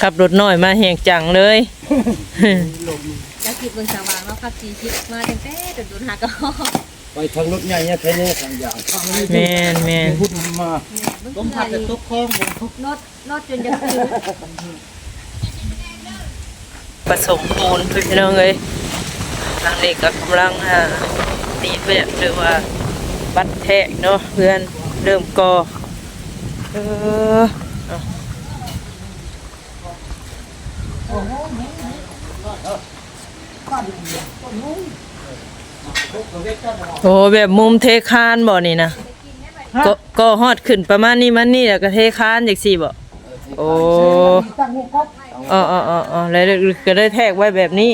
ขับรถน้อยมาแหงจังเลย แล้วคิดเบิ่งสว่างเนาะครับสี่คิดมาตั้งแต่โดนๆหากะไปทางรถใหญ่เนี่ยแค่นี้ทางยาวแม่นแม่น พูดมาเบิ่งต้มผัดแต่ตุ๊กคล้องบนทุกนดนดจนจะคือผสมปูนพี่น้องเอ้ยทางนี้ก็กำลังอ่าตีแบบหรือว่าบัดแทกเนาะเพื่อนเริ่มก่อเออเอา โอ้แบบมุมเทคานบ่นี่นะก็ก็ฮอดขึ้นประมาณนี้มันนี่แล้วก็เทคานจังซี่บ่โอ้อ๋ออ๋ออ๋ออ๋อแล้วก็ได้แทกไว้แบบนี้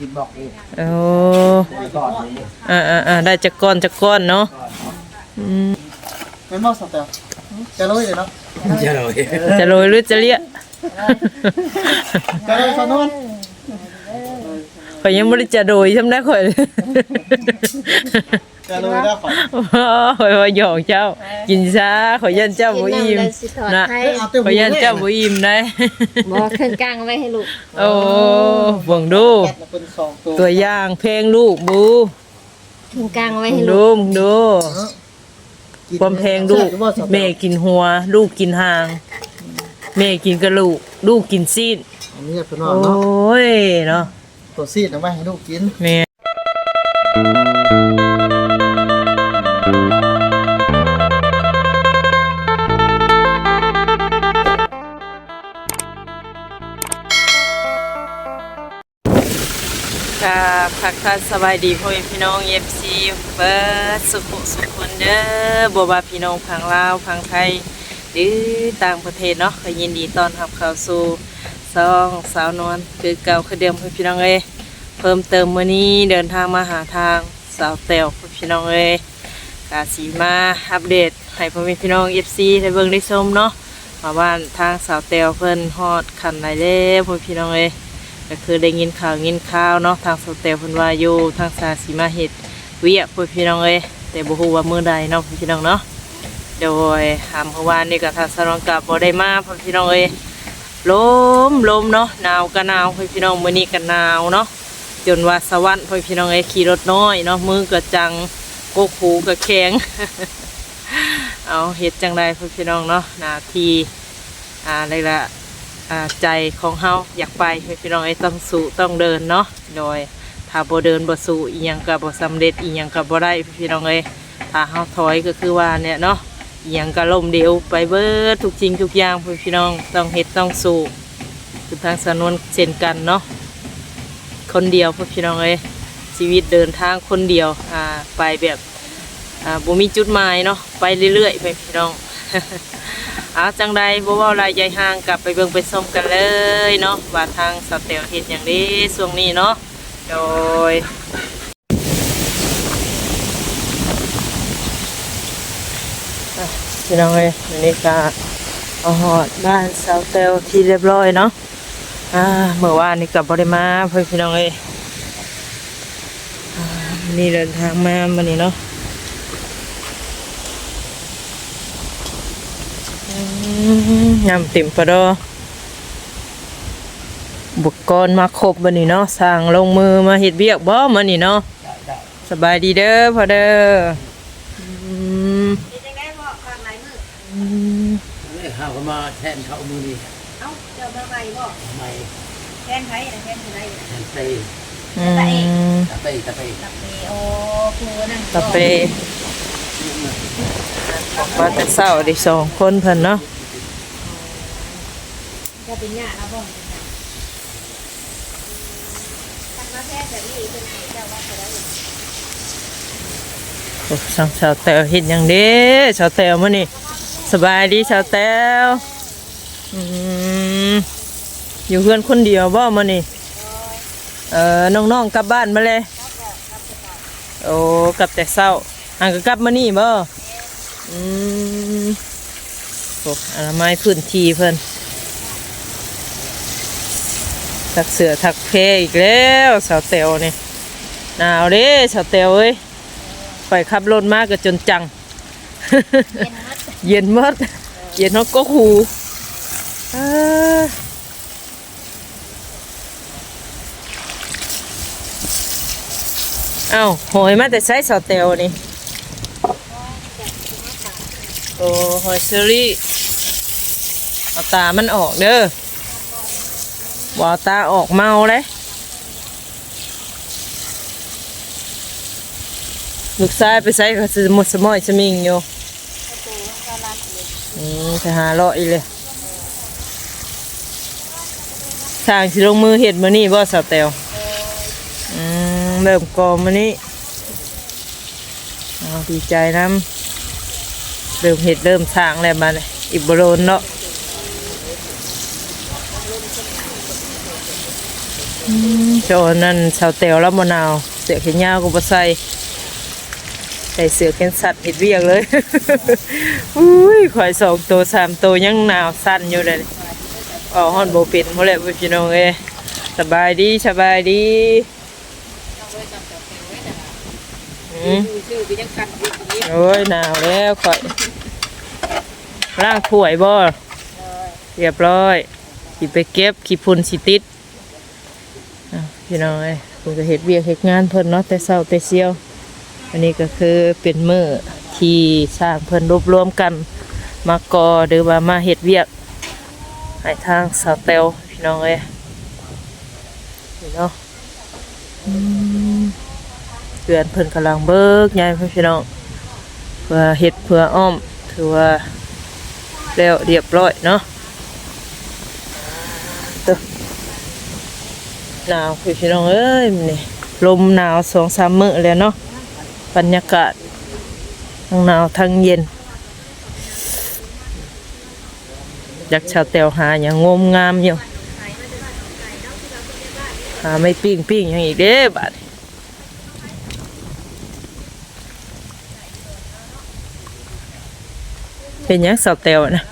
กินบอกเองโอ้ก่อนนี้อ่าอ่าอ่าได้จักก้อนจักก้อนเนาะอืมเป็นหม้อสเตลจะลุยเลยเนาะจะเลยจะโรยหรือจะเลี้ยจะลุยสนุน ข่อยยังไม่ได้จะโรยทำได้ข่อยจะลุยได้ขอข่อยว่าหยอกเจ้า กินซะข่อยยันเจ้าบ่อิ่มนะให้เอาเต็มข่อยยันเจ้าบ่อิ่มได้บ่เครื่องกลางไว้ให้ลูก โอ้เบิ่งดูแกะเป็นสองตัวตัวอย่างเพลงลูกบูเครื่องกลางไว้มึให้งลูดูกมึงดูความเพลงลูกแม่กินหัว ลูกกินหาง แม่กินกระลูก ลูกกินซีนอันนี้เป็นโอว่าเนาะ้ยเนาะ ตัวซีดเอาไว้ให้ลูกกินแม่ครับพักทานสบายดีพ่อแม่พี่น้องเอฟซีเบิร์ดสุขุสุขคนเด้อบัวบาพี่น้องพังลาวพังไทยหรือต่างประเทศเนาะก็ยินดีต้อนรับเข้าสู่ ซองสาวนวลคือเก่าคือเดิมพ่อพี่น้องเอ้ยเพิ่มเติมมื้อนี้เดินทางมาหาทางสาวแต้วพ่อพี่น้องเอ้กาสีมาอัปเดตให้พ่อแม่พี่น้องเอฟซีได้เบิ่งได้ชมเนาะมาว่านทางสาวแต้วเพิ่นฮอดขันไหนแล้พ่อพี่น้องเอ้ยก็คือได้ยินข่าวยินข่าวเนาะทางโซเตลเพิ่นว่าอยู่ทางสาสีมาเฮ็ดเวียพ่อพี่น้องเอ้ยแต่บ่ฮู้ว่ามื้อใดเนาะพ่อพี่น้องเนาะโดยหามเมื่อวานนี่ก็ทางสนองกับบ่ได้มาพ่อพี่น้องเอ้ย ลมลมเนาะหนาวก็หนาวพ่อพี่น้องมื้อนี้ก็หนาวเนาะจนว่าสวรรค์พ่อพี่น้องเอ้ขี่รถน้อยเนาะมือก็จังกกหูก็แข็งเอาเฮ็ดจังไดพ่อพี่น้องเนาะนาทีอ่าอะไรละอ่าใจของเฮาอยากไปให้พี่น้องไอ้ต้องสู้ต้องเดินเนาะโดยถ้าบ่เดินบ่สู้อีหยังก็บ่สำเร็จอีหยังก็บ่ได้พี่น้องเอ้ถ้าเฮาถอยก็คือว่าเนี่ยเนาะ ยังก็ล่มเดียวไปเบิดทุกสิ่งทุกอย่างพี่น้องต้องเฮ็ดต้องสู้คือทางสนวนเช่นกันเนาะคนเดียวพี่น้องเอ้ยชีวิตเดินทางคนเดียวอ่าไปแบบอ่าบ่มีจุดหมายเนาะไปเรื่อยๆไปพี่น้องเอาจังใดบ่เว้าลายใหญ่ห่างกลับไปเบิ่งไปชมกันเลยเนาะว่าทางสเตลเฮ็ดหยังนี้ช่วงนี้เนาะโดยอะ พี่น้องเอ้ยวันนี้ก็เอาหอดบ้านสาวเตลที่เรียบร้อยเนาะอ่าเมื่อวานนี่กลับบ่ได้มาเพื่อนพี่น้องเอ้ยอ่าวันนี่เดินทางมาวันนี้เนาะยำติ่มปลาดอบุกกรมาครบบันนี้เนาะสั่งลงมือมาเฮ็ดเบียกบ่มานี่เนาะสบายดีเด้อพ่อเด้ออืม เป็นจังได๋บ่ข้างไหนมือ อืม นี่ข้าวก็มาแทนข้าวมือนี่เอ้าเจ้ามาใหม่บ่ทำไมแทนไผน่ะแทนผู้ใดน่ะแทนเตอืมตะเปตะเปตับเปโอครูนั่นตะเปบอกว่าแต่เศร้าได้สองคนเพิ่นเนาะจะเป็นหญ้าแล้วบ่ตักมาแท้แบบนี้เพิ่นให้เจ้าว่าจะได้โอ้สังสาวแตวเฮ็ดหยังเด้สาวแตวมื้อนี้ สบายดีสาวแตวอืมอยู่เพื่อนคนเดียวบ่มื้อนี้เออน้องๆกลับบ้านมาเลยโอ้กลับแต่เศร้าห่างก็กลับมานี่บ่อืมโอ้อนามัยพื้นที่เพิ่นทักเสือทักเพอีกแล้วสาวเตวนี่หนาวเด้สาวเตวเอ้ยไปขับรถมากก็จนจังเย็นหมด เย็นฮอกก็หูเออเอ้าหอยมาแต่ใช้สาเตลนี่โอ้หอยเชอรี่เอาตามันออกเด้อบ่เอาตาออกเมาเลยลูกชายไปใส่ก็สมดสมอยสมิงอยู่ อืมไปหาเลาะอีเลยทางสิลงมือเห็ดมานี่บ่สาวเตวอืมเริ่มกอมานี่เอาดีใจน้ำเริ่มเห็ดเริ่มสร้างแล้วมาเลยอิบโรนเนาะอืมโจนั่นสาวเตวแล้วมะนาวเสือแขนยาวก็บ่ใส่ ใส่เสือแขนสัตว์เห็ดเวียกเลย อุ้ยข่อยสองตัวสามตัวยังหนาวสั้นอยู่เลยออกฮอนโบป็นหมดแล้วพี่น้องเอ้สบายดีสบายดีโอ้ยหนาวแล้วข่อยร่างถ้วยบ่เรียบร้อยขีไปเก็บขีพุ่นสิติดอะพี่น้องเอ้ยเพิ่นก็เฮ็ดเวียกเฮ็ดงานเพิ่นเนาะแต่เช้าแต่เช้า อันนี้ก็คือเป็นมือที่สร้างเพิ่นรวบรวมกัน มาก่อหรือว่ามาเฮ็ดเวียกให้ทางสาวเตลพี่น้องเอ้ยนี่เนาะเดือนเพิ่นกำลังเบิกใหญ่พี่น้องเพื่อเฮ็ดเพื่ออ้อมถือว่าแล้วเรียบร้อยเนาะตึหนาวพี่น้องเอ้ยนี่ลมหนาวสองสามมื้อแล้วเนาะ บรรยากาศทั้งหนาวทั้งเย็น อยากชาวเตียวหาอย่างงมงามอยู่หาไม่ปิ้งปิ้งอย่างอีกเด้บาดนี้เป็นหยังสาวเตียวนะ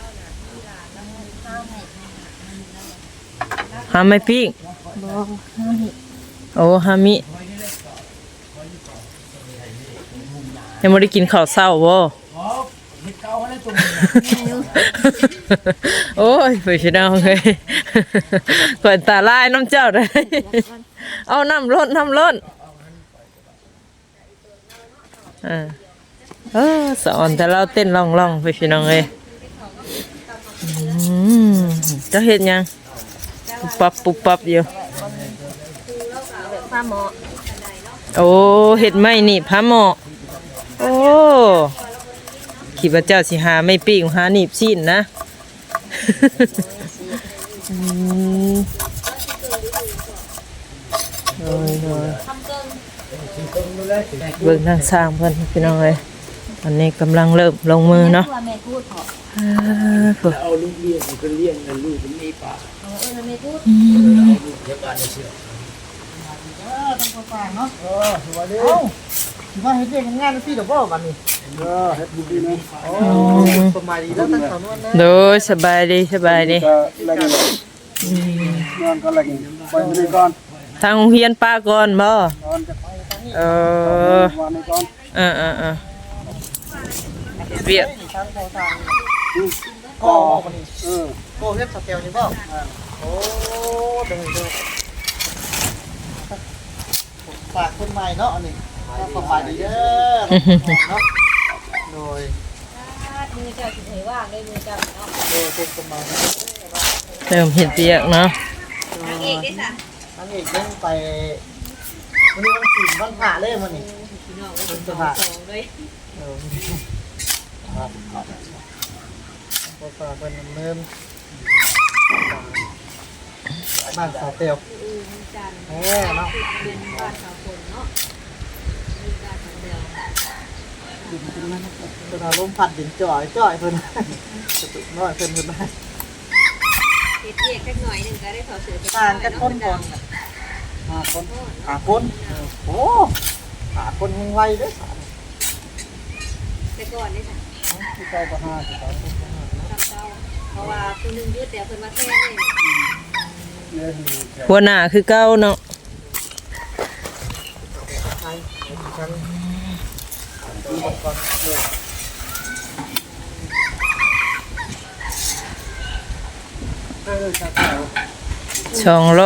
หาไม่ปิ้งโอ้ฮามิ ยังไม่ได้กินข้าวเศร้าบ่โอ้ยไปชิดเอาเลยก่อนตาลายน้ำเจ้าเลยเอาน้ำล้นน้ำล้นอ่าเออสอนแต่เราเต้นล่องล่องๆไปชิดเอาเลยอืมเจ้าเห็นยังปุบปับปุบปับอยู่ฟ้าหมอโอ้เห็ดไหมนี่พระหมอ โอ้คิดว่าเจ้าสิหาไม่ปิ้งหาหนีบชิ้นนะอืมโอ้ยโอ้ยเบิ่งทางสร้างเพิ่นพี่น้องเอ้ยอันนี้กำลังเริ่มลงมือเนาะว่าแม่พูดเถอะอ่าเพิ่นเอาลูกเลี้ยงก็เลี้ยงกันลูกมันมีปากเออแม่พูดลูกเดียวกันในเสือเออสวัสดีเอ้าสิ มาเฮ็ดเวียกงานพี่ดอกบ่บัดนี้เออเฮ็ดบุญดีนะโอ้สบายดีแล้วตั้งแต่นวลนะโดยสบายดีสบายดีก็แล้วก็นอนก็แล้วกันไปมื้อนี้ก่อนทางโรงเรียนป้าก่อนบ่นอนจะไปเออวันนี้ก่อนเออเออเออเวียกทางโทรทางก็บัดนี้เออโอ้เฮ็ดสเตลนี่บ่โอ้ดึงดึงฝากคนใหม่เนาะอันนี้ สบายดีเด้อเนาะโดยมือจ้าสิเหยว่างเลยมือจ้าเนาะโดยเป็นประมาเริ่มเห็นเปียกเนาะนางเอกได้สั่งอันนี้ยังไปวันนี้วันศีลวันพระเลยมันนี่พี่น้องเป็นสองสองเลยเออครับภาษาเป็นเนินบ้านสาวเตียวอือจันทร์แมเนาะบ้านสาวคนเนาะมีบ้านสาวเดียว เพิ่นเอาลมพัดดินจ่อยจ่อยเพิ่นสตุกน้อยเพิ่นเพิ่นได้เฮ็ดเรียกสักหน่อยหนึงก็ได้ขอเสือต่างกันคนก่อนหาคนหาคนโอ้หาคนยังไวเด้อสารแต่ก่อนได้สั่งที่เจ้าก็หาที่เจ้าก็หาทำเจ้าเพราะว่าคนหนึงยืดแต่เพิ่นมาแท้เลยหัวหน้าคือเก้าเนาะ ช่องโล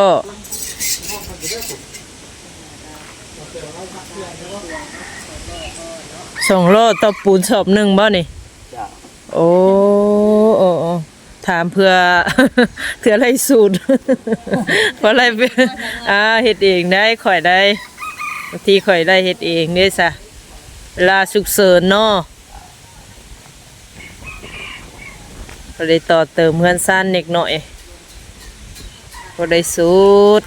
ช่องโลตบปูนสอบหนึ่งบ่นี่จ้าโอ้โอ้โอ้ถามเพื่อเพื่ออะไรสูตรเพราะอะไรเพื่ออ่าเฮ็ดเองได้ข่อยได้บางทีข่อยได้เฮ็ดเองเด้ซะเว ลาสุกเสริญเนาะก็ได้ต่อเติมเพื่อนสั้นเด็กหน่อยก็ได้สูตร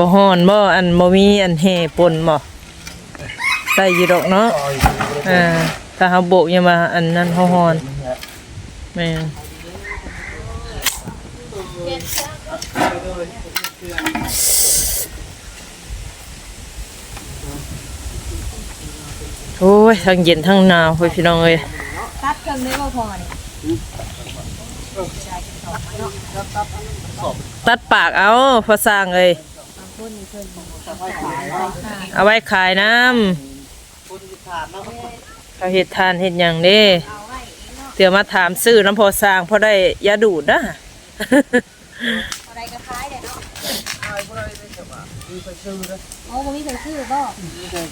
บ่ฮ้อนบ่อันบ่มีอันแห่ปนบ่ได้อยู่ดอกเนาะอ่าถ้าเฮาโบกอย่ามาอันนั้นเฮาฮ้อนแม่นโอ้ยทั้งเย็นทั้งหนาวเฮ้ยพี่น้องเอ้ยตัดเครื่องได้บ่พอนี่ตัดปากเอาพอสร้างเลย บางคนนี่เพิ่นเอาไว้ขายน้ำเขาเห็ดทานเห็ดอย่างเด้เดี๋ยวมาถามซื้อน้ำพอสร้างพอได้ยาดูดนะ อะไรก็ขายได้เนาะโอ้บ่มีใครซื้อบ่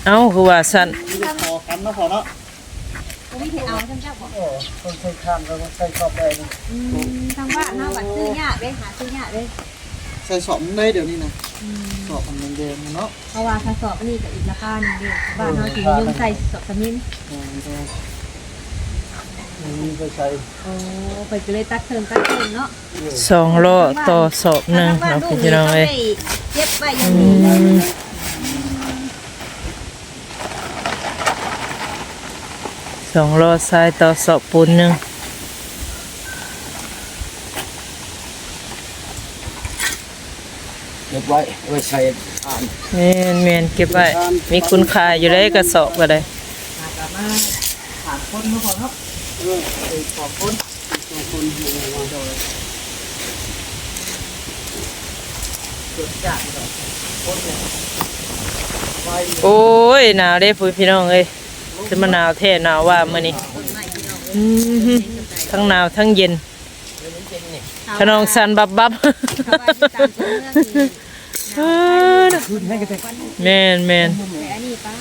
เอ้าคือว่าสันพอกันเนาะพอเนาะบ่มีใครเอาจังเจ้าบ่เออคนใช้ข้ามแล้วก็ใช้ชอบแดงอืมทางบ้านเฮาบัดซื้อยากเด้หาซื้อยากเด้ ใช้สอบได้เดี๋ยวนี้นะสอบมันแดงๆเนาะเพราะว่าถ้าสอบอันนี้ก็อีกราคาหนึงเด้บ้านเฮาสินิยมใส่สอบสมินมีไปใช้โอ้เพิ่นก็เลยตัดเทิงตัดเทิงเนาะสองโลต่อศพหนึ่งทาเนาะบ้านลูกพี่น้องนี่เอ้ยเขาได้เก็บไว้อย่างนี้เลยสองโลทรายต่อศพปูนหนึ่ง เก็บไว้ไว้ใช้อ่านเมนเมนเก็บไว้ มีคุณค่าอยู่ได้กระสอบก็ได้หากลับมาผ่านคนมาก่อนครับเออเออขอบคุณขอบคุณหัวโดยเกิดจากเนาะคนเนี่ยไว้โอ้ยหนาวเด้พี่น้องเอ้ยจะมาหนาวแท้หนาวว่ามื้อนี้อือหือทั้งหนาวทั้งเย็น ขนองสันบับบับเข้าไปที่ตามตัวเมืองนี่เออน่ะแม่นแม่นแต่อันนี้ป้า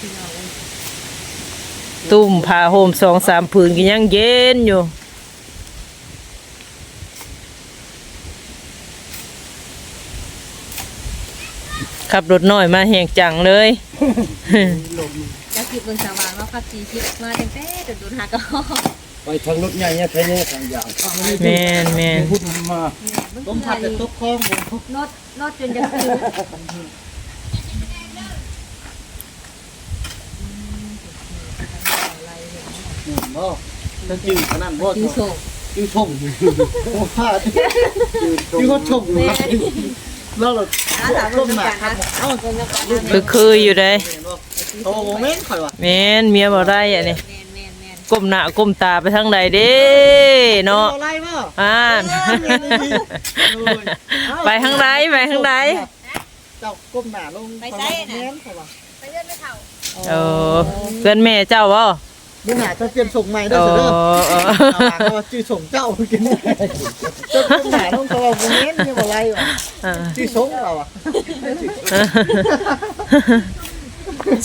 พี่น้องเอ้ยตุ้มผ้าห่มสองสามผืนก็ยังเย็นอยู่ขับรถน้อยมาแหงจังเลยแล้วคิดเบิ่งสว่างเนาะครับสี่คิดมาตั้งแต่โดนๆหาก็ ไปทางรถใหญ่เนี่ยใช้เนี่ยทางยาวแม่นแม่นพูดมาต้มผัดแต่ตุ๊บคล้องผมทุกนดนดจนจะคือเนาะจะจืดขนาดบ่คือส่งจืดชงโอ้ผ้าจืดก็ชงแล้วเราอาสาเบิ่งนำกันนะเอ้าเบิ่งนำกันนะคือคืออยู่ได้โอ้โหแม่นข่อยว่ะแม่นเมียบ่ได้อะนี่ ก้มหน้าก้มตาไปทางใดเด้เนาะอะไรบ่อ่านไปทางใดไปทางใดเจ้าก้มหน้าลงแม่นข่อยว่ะไปเลื่อนไม่เท่าเออเพื่อนแม่เจ้าบ่ดูหน้าจะเปลี่ยนส่งใหม่ได้โอ้เสร็จเด้อเออเขาว่าจืดส่งเจ้ากินเจ้าก้มหน้าลงเขาว่าบ่แม่นนี่บ่ไรว่ะอ่าจืดส่งเราอะ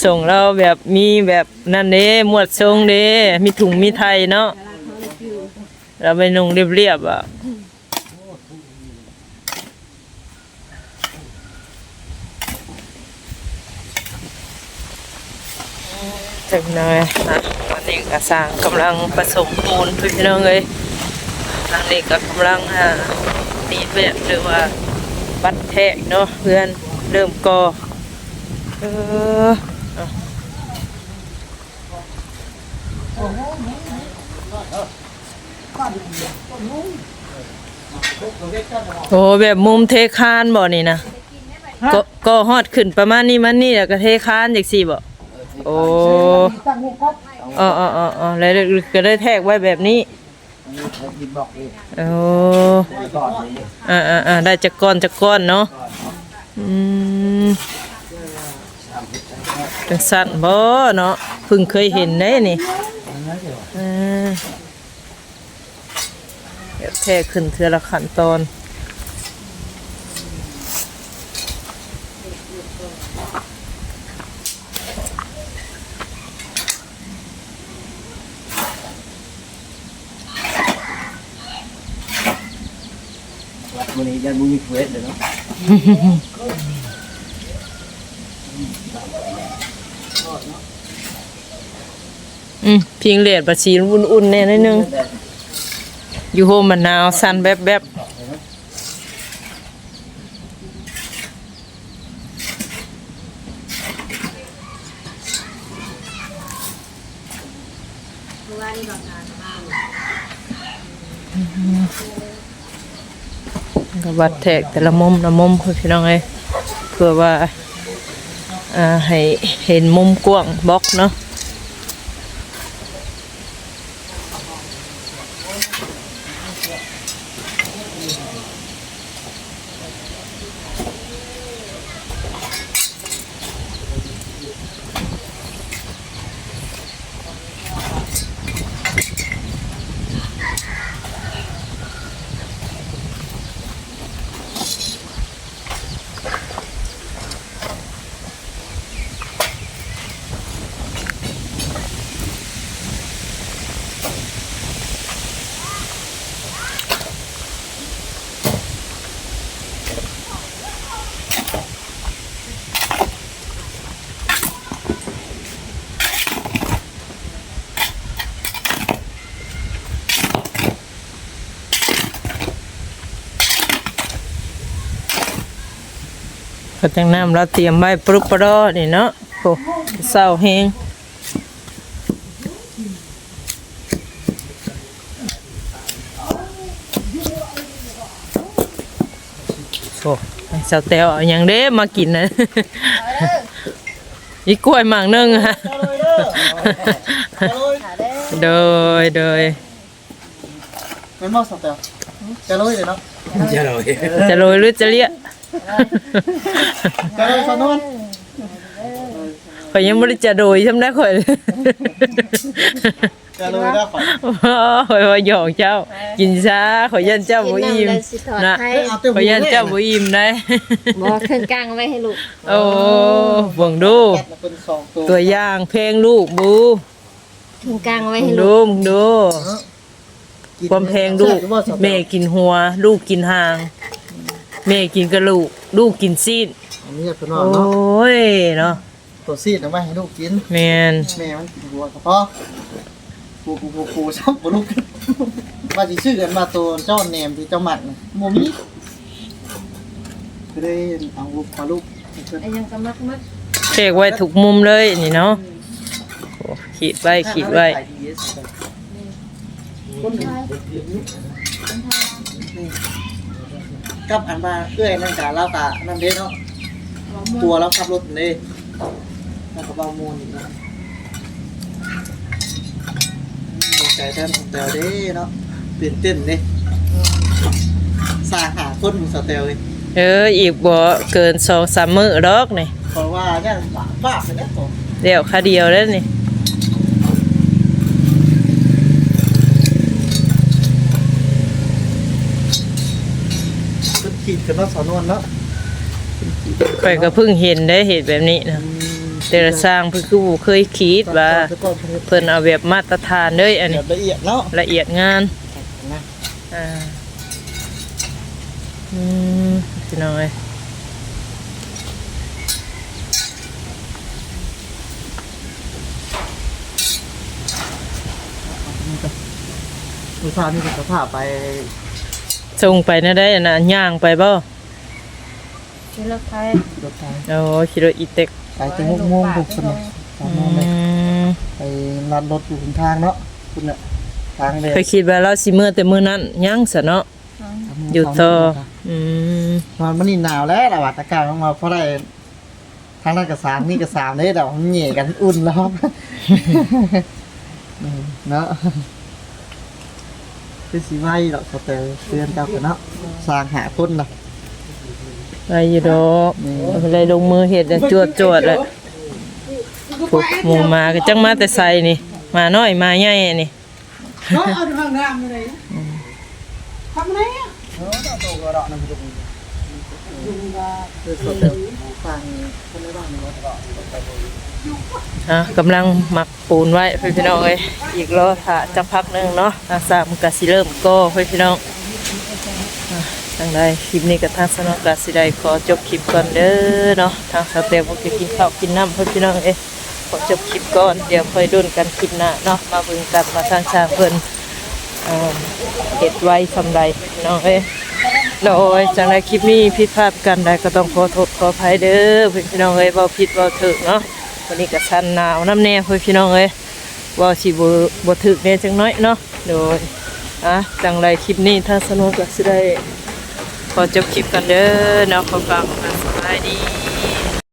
ส่งเราแบบมีแบบนั่นเด้หมวดทรงเด้มีถุงมีไทยเนาะเวลาเขาเลยคือเราไปนุ่งเรียบๆอะจังเลยนะวันนี้ก็สร้างกำลังผสมปูนพี่น้องเอ้ยทางนี้ก็กำลังอ่าตีแบบหรือว่าบัดแทกเนาะเพื่อนเริ่มก่อ เออเอาโอ้แบบมุมเทคานบ่นี่นะก็ก็ฮอดขึ้นประมาณนี้มันนี่แล้วก็เทคานจังซี่บ่โอ้ตั้งหูก๊อกโเอาอ๋ออ๋ออ๋ออ๋อแล้วก็ได้แทกไว้แบบนี้อันนี้เขาดินบอกเองโอ้ไปก่อนนี่อ่าอ่าอ่าได้จักก้อนจักก้อนเนาะอืม จังสั่นบ่เนาะเพิ่งเคยเห็นได้นี่อ่าเดี๋ยวแทกขึ้นเทือละขั้นตอนวันนี้ยังมีเควสเลยเนาะ อืมพิงเลดบัดชีอุ่นๆแน่นิดนึง อยู่โฮมมันนาวสั่นแบบแบบเพราะว่านี่บอกงานมากก็บัดแทกแต่ละมุมละมุมเพื่อพี่น้องเอ้เพื่อว่าอ่าให้เห็นมุมกว้างบล็อกเนาะ จังน้ำเราเตรียมไว้ปรุปรอนี่เนาะโอ้เศร้าแฮงโอ้ให้เสาวแตวเอาหยังเด้มากินนะ อีกล้วยหมากนึงฮะโดยโดยเป็นมอสับเตลจะลุยเลยเนาะจะเลยจะโรยหรือจะเลี้ย จะลุยสนุนข่อยยังไม่ได้จะโดยใช่ไหมข่อยจะลุยได้ข่อยข่อยว่าหยอกเจ้า กินช้าข่อยยันเจ้าบ่อิ่มนะเอาเต็มข่อยยันเจ้าบ่อิ่มได้บอกเครื่องกลางไว้ให้ลูก โอ้เบิ่งดูแกะมาเป็นสองตัวตัวอย่างเพลงลูกบูเครื่องกลางไว้มึให้งลูดูกมึงดูความแพงลูกแม่กินหัว ลูกกินหาง แม่กินกระลูกลูกกินซีนอันนี้เป็นโอว่าเนาะ้ยเนาะตัวซีดเอาไว้ให้ลูกกิน แม่นแม่มันกินหัวกระเพาะปูปูปูปูซ้ำปูลูกว่าสิชื่อกันมาตัวเจ้าเนมที่เจ้าหมัดนะโมมี่ก็ได้เอาลูกมาลูกเพิ่นไอ้ยังก็มักมักเทกไว้ทุกมุมเลยนี่เนาะโอ้ขีดไว้ขีดไว้ กับอันมาเอื้อยนั่นกะเล่ากะนั่นเด้เนาะตัวเราขับรถนี่แล้วก็เบามูลอีกเนาะดีใจแทนสเตลเด้เนาะตื่นเต้นเด้สร้างหาคนของสเตลเลยเอออีกบ่เกินสองสามมื้อดอกนี่เพราะว่าเนี่ยหมาบ้าไปแล้วผมเดี๋ยวค่าเดียวแล้วนี่ ขึ้นขีด กันเนาะสอนวนเนาะข่อยก็เพิ่งเห็นได้เหตุแบบนี้นะแต่ละสร้างเพิ่นคือบ่เคยคิดว่าเพิ่นเอาแบบมาตรฐานเด้ยอันนี้ละเอียดเนาะละเอียดงานนะอ่าอืมพี่น้อยดูสาวนี่เป็นสภาพไป ส่งไปนะได้อันน่ะย่างไปบ่คือรถไฟรถไฟโอ้คิดว่าอีเต็กไปถึงมุกม่วงบุกสนสามโมงเลยอืมไปนัดรถอยู่บนทางเนาะคุณน่ะทางเลยเคยคิดว่าเราสิมื้อแต่มื้อนั้นยังซะเนาะ อยู่ต่ออืมนอนมันนี่หนาวแล้วระบาดอากาศลงมาเพราะได้ทางนั้นกับสามนี่กับสามเลยแต่มันเหนียกันอุ่นแล้วครับเนาะ คือสิไว้ดอกสเตลเตือนเจ้ากันเนาะสร้างหาคนน่ะไปอยู่ดอกเอาไปเลยลงมือเฮ็ดน่ะจวดจวดๆแหละพวกหมู่มาก็จังมาแต่ใส่นี่ มาน้อยมาใหญ่นี่เนาะเอาทางงามเลยทำไรอะอะก กำลังหมักปูนไว้พี่น้องเอ้ยอีกรอถ้าจักพักหนึ่งเนาะอาสามก็สิเริ่มก่อพี่น้องอะจังไดคลิปนี้ก็ทางสนองก็สิได้ขอจบคลิปก่อนเด้อเนาะทางสเตปก็กินข้าวกินน้ำพี่น้องเอ้ยขอจบคลิปก่อนเดี๋ยวค่อยดุนกันคลิปหน้าเนาะมาบิ่งกันมาทางชาเพิ่นเอ่อเฮ็ดไว้สำไรพี่น้องเอ้ยโดยจังไรคลิปนี้ผิดพลาดกันใดก็ต้องขอโทษขออภัยเด้อพื่อนพี่น้องเอ้ยเว้าผิดเว้าถูกเนาะ วันนี้ก็ชันหนาวน้ำแน่เพื่อพี่น้องเอ้ยว่าสิบบ่ถึกแน่จังน้อยเนาะโดยอะจังไรคลิปนี้ถ้าสนุกก็สิได้ขอจบคลิปกันเด้อเนาะขอฟังสบายดี